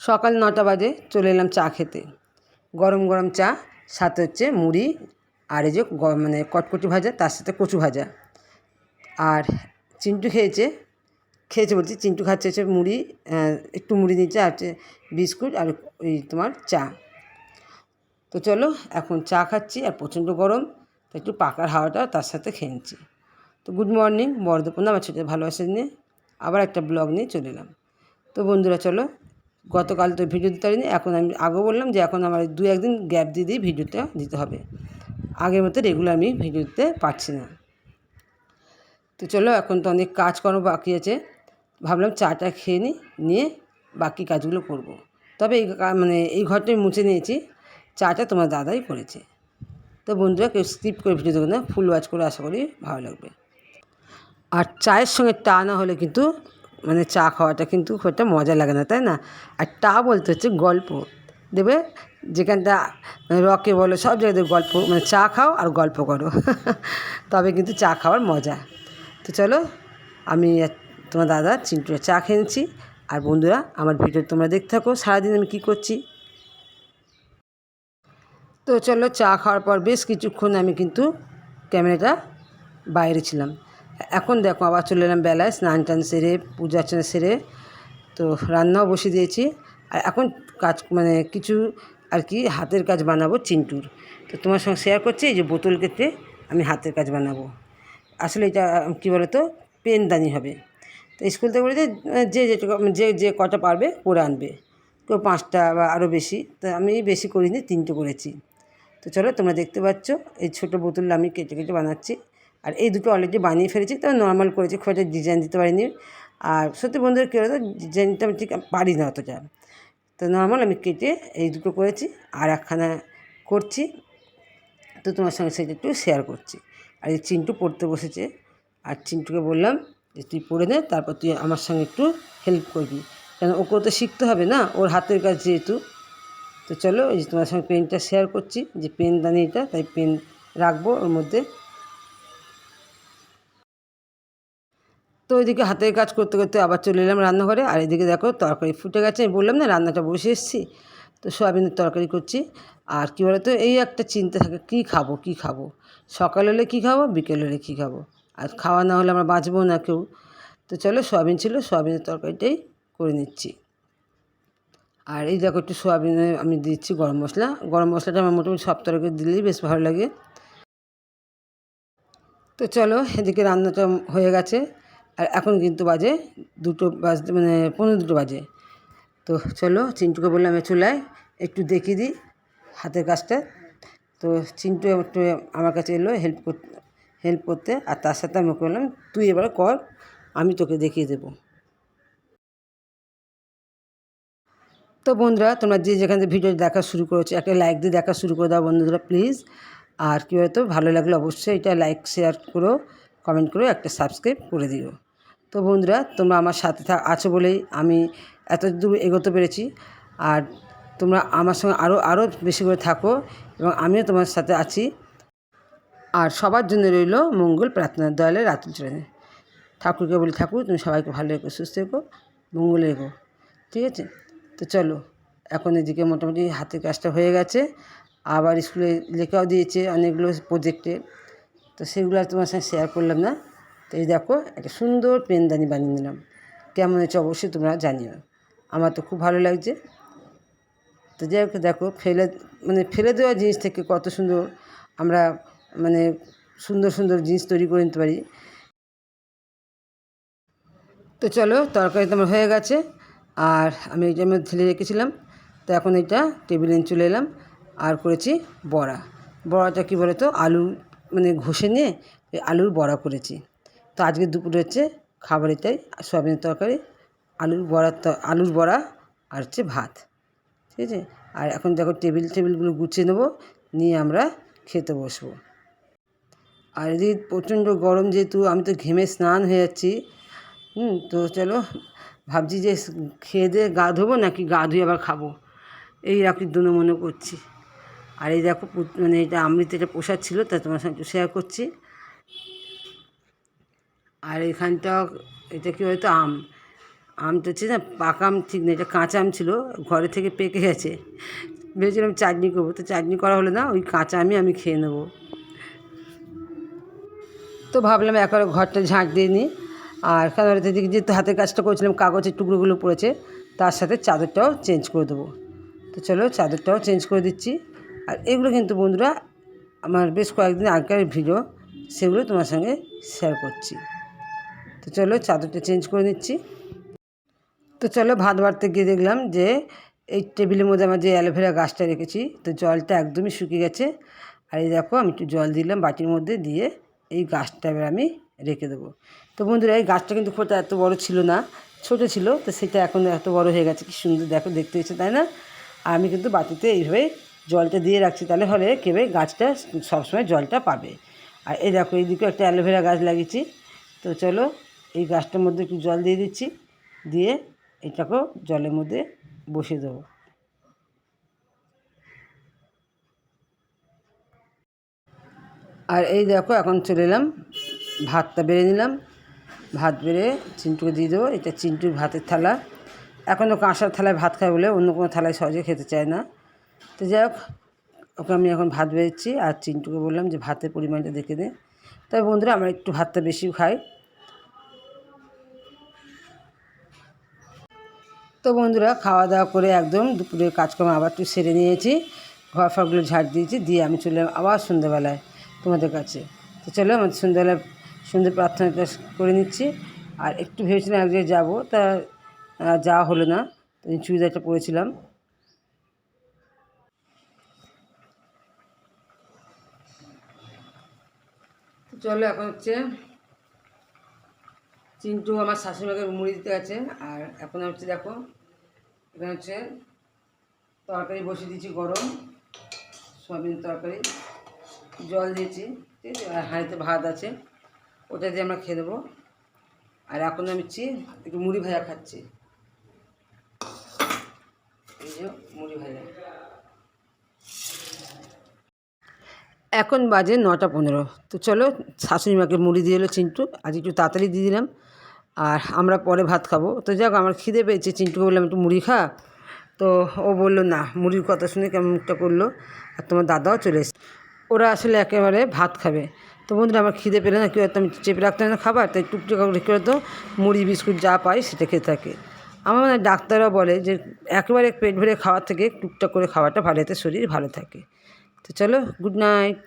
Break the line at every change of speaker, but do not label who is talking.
সকাল নটা বাজে চলে এলাম চা খেতে। গরম গরম চা, সাথে হচ্ছে মুড়ি আর এই যে মানে কটকটি ভাজা, তার সাথে কচু ভাজা। আর চিন্টু খেয়েছে খেয়েছে বলছি, চিন্টু খাচ্ছে হচ্ছে মুড়ি একটু মুড়ি নিচ্ছে আর হচ্ছে বিস্কুট আর ওই তোমার চা। তো চলো, এখন চা খাচ্ছি আর প্রচণ্ড গরম, তো একটু পাকার হাওয়াটা তার সাথে খেয়ে নিচ্ছি। তো গুড মর্নিং বর্ধপূর্ণ আমার ছোটো ভালোবাসা নিয়ে আবার একটা ব্লগ নিয়ে চলে এলাম। তো বন্ধুরা, চলো গতকাল তো ভিডিও দিতে পারিনি, এখন আমি আগেও বললাম যে এখন আমার দু একদিন গ্যাপ দিয়ে দিয়ে ভিডিওটা দিতে হবে। আগের মতো রেগুলার আমি ভিডিও দিতে পারছি না। তো চলো এখন তো অনেক কাজকর্ম বাকি আছে, ভাবলাম চাটা খেয়ে নিই নিয়ে বাকি কাজগুলো করব। তবে এই মানে এই ঘরটাই মুছে নিয়েছি, চাটা তোমার দাদাই করেছে। তো বন্ধুরা, কেউ স্কিপ করে ভিডিও দেবে না ফুল ওয়াচ করে আশা করি ভালো লাগবে। আর চায়ের সঙ্গে টা না হলে কিন্তু মানে চা খাওয়াটা কিন্তু খুব একটা মজা লাগে না, তাই না? আর টা বলতে হচ্ছে গল্প। দেবে? যেখানটা মানে রকে বলো, সব দেখবে গল্প মানে চা খাও আর গল্প করো। তবে কিন্তু চা খাওয়ার মজা। তো চলো, আমি তোমার দাদা চিন্টুরা চা খেয়ে নিচ্ছি। আর বন্ধুরা, আমার ভিডিও তোমরা দেখতে থাকো, সারাদিন আমি কী করছি। তো চলো, চা খাওয়ার পর বেশ কিছুক্ষণ আমি কিন্তু ক্যামেরাটা বাইরে ছিলাম। এখন দেখো আবার চলে এলাম বেলায়, স্নান টান সেরে, পূজা অর্চনা সেরে, তো রান্নাও বসিয়ে দিয়েছি। আর এখন কাজ মানে কিছু আর কি হাতের কাজ বানাবো চিন্টুর। তো তোমার সঙ্গে শেয়ার করছি, এই যে বোতল কেটে আমি হাতের কাজ বানাবো। আসলে এটা, কী বলো তো পেনদানি হবে। তো স্কুল থেকে বলেছে যে যেটুকু, যে যে কটা পারবে, করে আনবে। কেউ পাঁচটা বা আরও বেশি। তো আমি বেশি করিনি, তিনটে করেছি। তো চলো তোমরা দেখতে পাচ্ছ, এই ছোটো বোতল আমি কেটে কেটে বানাচ্ছি। আর এই দুটো অলরেডি বানিয়ে ফেলেছি তবে নর্মাল করেছি, খুব একটা ডিজাইন দিতে পারিনি। আর সত্যি বন্ধুরা, কী হতো ডিজাইনটা আমি ঠিক পারি না অতটা। তো নর্মাল আমি কেটে এই দুটো করেছি, আর একখানা করছি। তো তোমার সঙ্গে সেটা একটু শেয়ার করছি। আর এই চিন্টু পড়তে বসেছে। আর চিন্টুকে বললাম যে, তুই পড়ে নে, তারপর তুই আমার সঙ্গে একটু হেল্প করবি। কেন ওকেও তো শিখতে হবে না, ওর হাতের কাজ যেহেতু। তো চলো, এই যে তোমার সঙ্গে পেনটা শেয়ার করছি, যে পেন দানি এটা তাই পেন রাখব ওর মধ্যে। তো ওইদিকে হাতের কাজ করতে করতে আবার চলে এলাম রান্নাঘরে। আর এদিকে দেখো তরকারি ফুটে গেছে, আমি বললাম, না, রান্নাটা বসে এসেছি। তো সোয়াবিনের তরকারি করছি। আর কী বলতো, এই একটা চিন্তা থাকে, কী খাব কী খাব? সকাল হলে কী খাব, বিকেল হলে কী খাব? আর খাওয়া না হলে আমরা বাঁচবো না কেউ। তো চলো, সোয়াবিন ছিল, সোয়াবিনের তরকারিটাই করে নিচ্ছি। আর এই দেখো, একটু সোয়াবিনে আমি দিচ্ছি গরম মশলা। গরম মশলাটা আমার মোটামুটি সব তরকারি দিলেই বেশ ভালো লাগে। তো চলো, এদিকে রান্নাটা হয়ে গেছে। আর এখন কিন্তু বাজে দুটো বাজতে মানে পনেরো দুটো বাজে। তো চলো চিন্টুকে বললাম এ চুলায়, একটু দেখিয়ে দিই হাতের কাজটা। তো চিন্টু একটু আমার কাছে এলো হেল্প করতে হেল্প করতে আর তার সাথে আমি বললাম, তুই এবার কর, আমি তোকে দেখিয়ে দেবো। তো বন্ধুরা, তোমরা যে যেখান থেকে ভিডিও দেখা শুরু করেছ, একটা লাইক দিয়ে দেখা শুরু করে দাও বন্ধুরা প্লিজ আর কী হয়তো ভালো লাগলে অবশ্যই এটা লাইক শেয়ার করো কমেন্ট করো, একটা সাবস্ক্রাইব করে দিও। তো বন্ধুরা, তোমরা আমার সাথে থাক আছো বলেই আমি এত দূর এগোতে পেরেছি। আর তোমরা আমার সঙ্গে আরও আরও বেশি করে থাকো এবং আমিও তোমার সাথে আছি। আর সবার জন্য রইল মঙ্গল প্রার্থনা দয়ালে রাতুল চরণে। ঠাকুরকে বলি ঠাকুর, তুমি সবাইকে ভালো রেখো, সুস্থ রেখো, মঙ্গলে রেখো। ঠিক আছে? তো চলো, এখন এদিকে মোটামুটি হাতের কাজটা হয়ে গেছে। আবার স্কুলে লেখাও দিয়েছে অনেকগুলো প্রজেক্টে তো সেগুলো আর তোমার সঙ্গে শেয়ার করলাম না। তো এই দেখো, একটা সুন্দর পেনদানি বানিয়ে নিলাম। কেমন হয়েছে অবশ্যই তোমরা জানিও। আমার তো খুব ভালো লাগছে। তো যাই হোক, দেখো, ফেলে মানে ফেলে দেওয়া জিনিস থেকে কত সুন্দর আমরা মানে সুন্দর সুন্দর জিনিস তৈরি করে নিতে পারি। তো চলো, তরকারি তো আমার হয়ে গেছে। আর আমি এইটার মধ্যে ঢেলে রেখেছিলাম। তো এখন এটা টেবিলে চলে এলাম। আর করেছি বড়া। বড়াটা কী বলে তো আলু মানে ঘষে নিয়ে আলুর বড়া করেছি। তো আজকে দুপুরে হচ্ছে খাবার এটাই সয়াবিনের তরকারি, আলুর বড়া আলুর বড়া আর হচ্ছে ভাত। ঠিক আছে? আর এখন দেখো টেবিল, টেবিলগুলো গুছিয়ে নেব, নিয়ে আমরা খেতে বসবো। আর এদিকে প্রচণ্ড গরম যেহেতু, আমি তো ঘেমে স্নান হয়ে যাচ্ছি। হুম, তো চলো ভাবছি যে খেয়ে দিয়ে গা ধোবো নাকি গা ধুয়ে আবার খাব? এই রাখি দুনো মনে করছি। আর এই দেখো মানে এটা আমৃত এটা প্রসাদ ছিল, তা তোমার সঙ্গে শেয়ার করছি। আর এখানটা এটা কী হয়তো আম? আম তো হচ্ছে না, পাকা আম ঠিক না এটা কাঁচা আম ছিল, ঘরে থেকে পেকে গেছে। ভেবেছিলাম চাটনি করব, তো চাটনি করা হলো না, ওই কাঁচা আমি আমি খেয়ে নেব। তো ভাবলাম একবার ঘরটা ঝাঁট দিয়ে নিই। আর কারণ দিকে যেহেতু হাতের কাজটা করেছিলাম, কাগজের টুকরোগুলো পড়েছে, তার সাথে চাদরটাও চেঞ্জ করে দেবো। তো চলো চাদরটাও চেঞ্জ করে দিচ্ছি। আর এগুলো কিন্তু বন্ধুরা, আমার বেশ কয়েকদিন আগেকার ভিডিও, সেগুলো তোমার সঙ্গে শেয়ার করছি। তো চলো চাদরটা চেঞ্জ করে নিচ্ছি। তো চলো ভাত বাড়তে গিয়ে দেখলাম যে এই টেবিলের মধ্যে আমার যে অ্যালোভেরা গাছটা রেখেছি, তো জলটা একদমই শুকিয়ে গেছে। আর এই দেখো, আমি একটু জল দিলাম বাটির মধ্যে দিয়ে এই গাছটা এবার আমি রেখে দেবো। তো বন্ধুরা, এই গাছটা কিন্তু খুব এত বড় ছিল না, ছোট ছিল, তো সেটা এখন এত বড় হয়ে গেছে, কি সুন্দর দেখো, দেখতে হচ্ছে, তাই না? আর আমি কিন্তু বাটিতে এইভাবে জলটা দিয়ে রাখছি, তাহলে হলে কেবে গাছটা সবসময় জলটা পাবে। আর এই দেখো এইদিকে একটা অ্যালোভেরা গাছ লাগিয়েছি। তো চলো এই গাছটার মধ্যে একটু জল দিয়ে দিচ্ছি, দিয়ে এটাকেও জলের মধ্যে বসিয়ে দেবো। আর এই দেখো, এখন চলে এলাম, ভাতটা বেড়ে নিলাম। ভাত বেড়ে চিন্টুকে দিয়ে দেবো, এটা চিন্টুর ভাতের থালা। এখনও কাঁসার থালায় ভাত খায় বলে অন্য কোনো থালায় সহজে খেতে চায় না। তো যাই হোক, ওকে আমি এখন ভাত বেড়েছি, আর চিন্টুকে বললাম যে ভাতের পরিমাণটা দেখে দে তবে বন্ধুরা, আমরা একটু ভাতটা বেশি খাই। তো বন্ধুরা খাওয়া দাওয়া করে একদম দুপুরের কাজকর্ম আবার একটু সেরে নিয়েছি। ঘর ফরগুলো ঝাড় দিয়েছি, দিয়ে আমি চলে আবার সন্ধ্যেবেলায় তোমাদের কাছে। তো চলো, আমাদের সন্ধ্যেবেলায় সন্ধ্যে প্রার্থনাটা করে নিচ্ছি। আর একটু ভেবেছিলাম এক জায়গায় যাব, তা যাওয়া হলো না। তো চুড়িদারটা পরেছিলাম। চলো, এখন হচ্ছে চিন্টু আমার শাশুড়িমাকে মুড়ি দিতে আছে আর এখন হচ্ছে দেখো এখানে হচ্ছে তরকারি বসিয়ে দিয়েছি গরম, সয়াবিন তরকারি, জল দিয়েছি, ঠিক আছে? আর হাঁড়িতে ভাত আছে, ওটা দিয়ে আমরা খেয়ে দেবো আর এখন আমি একটু মুড়ি ভাজা খাচ্ছি। এই যে মুড়ি ভাজা। এখন বাজে নটা পনেরো। তো চলো শাশুড়ি মাকে মুড়ি দিয়ে এলো, চিন্টু। আজ একটু তাড়াতাড়ি দিয়ে দিলাম। আর আমরা পরে ভাত খাব। তো যাক, আমার খিদে পেয়েছে, চিন্টুকে বললাম, একটু মুড়ি খা। তো ও বলল, না, মুড়ির কথা শুনে কেমন মুখটা করল। আর তোমার দাদাও চলে এসছে। ওরা আসলে একেবারে ভাত খাবে। তো বন্ধুরা, আমার খিদে পেলে না কেউ আমি চেপে রাখতে না খাবার, তাই টুকটুক রেখে তো মুড়ি, বিস্কুট যা পাই সেটা খেয়ে থাকে। আমার মানে ডাক্তাররা বলে যে, একেবারে পেট ভরে খাওয়ার থেকে টুকটাক করে খাওয়াটা ভালো, এতে শরীর ভালো থাকে। তো চলো, গুড নাইট।